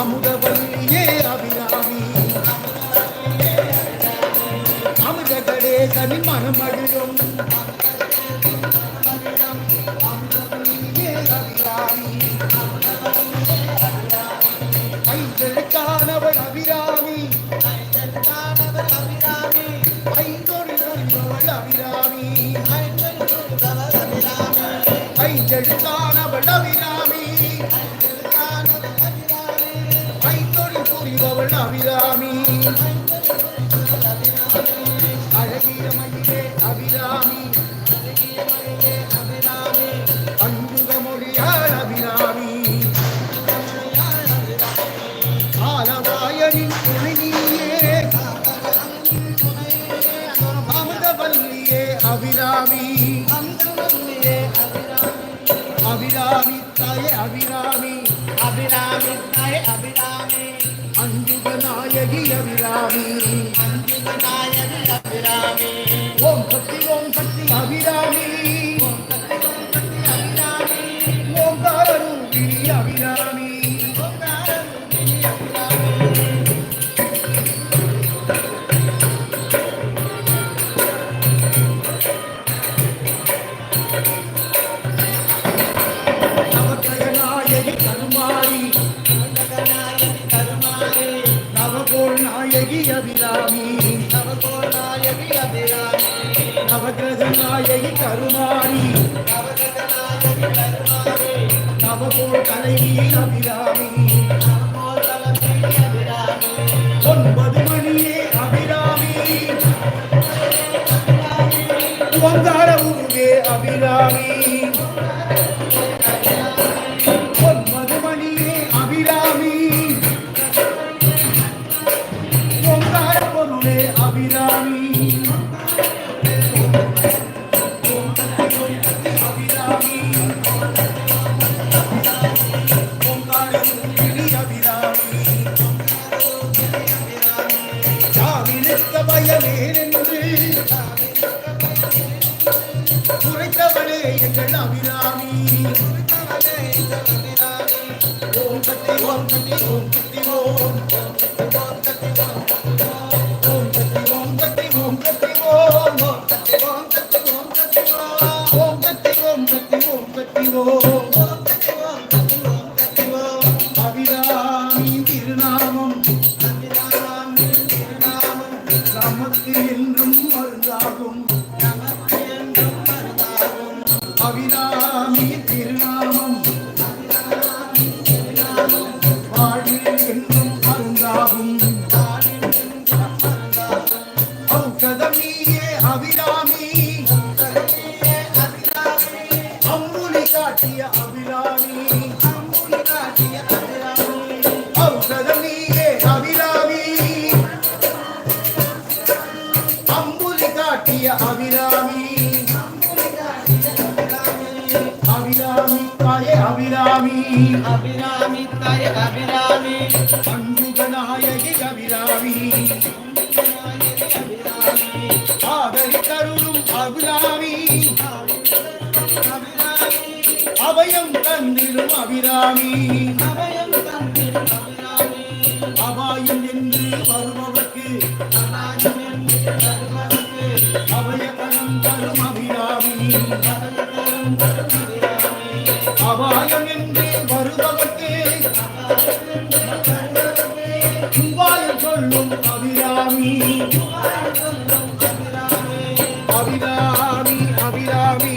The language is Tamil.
அமுதவல்லியே அபிராமி. அமிர்த கடேசனி மனம் அழுதும் ஐந்தெழுத்தானவள் அபிராமி. ஐந்தெழுத்தானவள் அபிராமி. ஐந்தொழில் அபிராமி. ஐந்து ஐந்தொழி புரிபவள் அபிராமி அழகிய மயிலே அபிராமி அன்புக மொழியாள் அபிராமி ஆலவாயனின் துணை நீயே அமுதவல்லியே அபிராமி அபிராமி தாயே அபிராமி அபிராமி தாய் அபிராமி அன்புக நாயகி அபிராமி அன்பு நாயகி அபிராமி ஓம் சக்தி ஓம் சக்தி அபிராமி. அபிராமி நவகோநாயகி அபிராமி நவகிரக நாயகி கருமாரி நவகநாயகி கருமாரி நவகோள் தலைவி அபிராமி நவகோதலமி அபிராமி. ஒன்பது மணியே அபிராமி. ஓங்கார உருவே அபிராமி. அபிராமி. பயமேனென்று குறைத்தவளே எங்கள் அபிராமி. திருநாமம் நமக்கு என்றும் மருந்தாகும். அபிராமி திருநாமம் வாழ்வில் என்றும் மருந்தாகும். ஔஷதம் நீயே அபிராமி அம்புலி காட்டிய அபிராமி. அபிராமி தாய் அபிராமி. அன்புக நாயகி அபிராமி. ஆதரி கருளும் அபிராமி. அபயம் தந்திடும் அபிராமி. அபயம் தந்திடும் சாமி